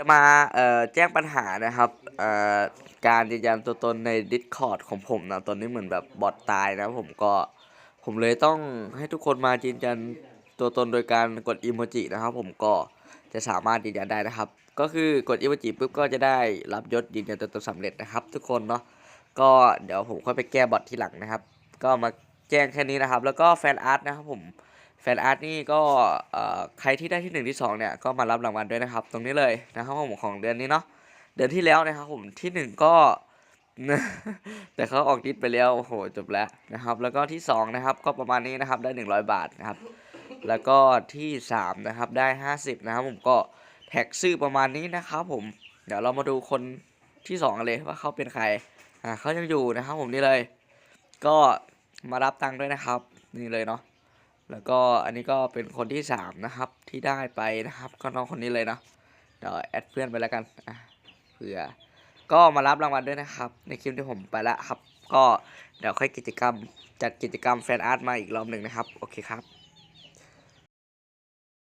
จะมาแจ้งปัญหานะครับการยืนยันตัวตนใน Discord ของผมนะตอนนี้เหมือนแบบบอทตายนะผมก็ผมเลยต้องให้ทุกคนมายืนยันตัวตนโดยการกดอีโมจินะครับ ผมก็จะสามารถยืนยันได้นะครับ ก็คือกดอีโมจิปุ๊บก็จะได้รับยศยืนยันตัวตนสำเร็จนะครับ ทุกคนเนาะก็เดี๋ยวผมค่อยไปแก้บอทที่หลังนะครับ ก็มาแจ้งแค่นี้นะครับ แล้วก็แฟนอาร์ตนะครับผม แฟนอาร์ตนี่ก็ใครที่ได้ที่หนึ่งที่สองเนี่ย ก็มารับรางวัลด้วยนะครับ ตรงนี้เลยนะครับผมของเดือนนี้เนาะเดือนที่แล้วนะครับผมที่หนึ่งก็ แต่เขาออกดิสไปแล้วโอ้โหจบแล้วนะครับ แล้วก็ที่สองนะครับ ก็ประมาณนี้นะครับได้หนึ่งร้อยบาทนะครับ แล้วก็ที่สามนะครับได้ห้าสิบนะครับผมก็แท็กชื่อประมาณนี้นะครับผมเดี๋ยวเรามาดูคนที่สองกันเลยว่าเขาเป็นใครอ่าเขายังอยู่นะครับผมนี่เลย ก็มารับตังค์ด้วยนะครับ นี่เลยเนาะ แล้วก็อันนี้ก็เป็นคนที่สามนะครับที่ได้ไปนะครับก็น้องคนนี้เลยเนาะเดี๋ยวแอดเพื่อนไปแล้วกันอะเผื่อก็มารับรางวัลด้วยนะครับ ในคลิปที่ผมไปละครับ ก็เดี๋ยวค่อยกิจกรรม จัดกิจกรรมแฟนอาร์ตมาอีกรอบหนึ่งนะครับ โอเคครับ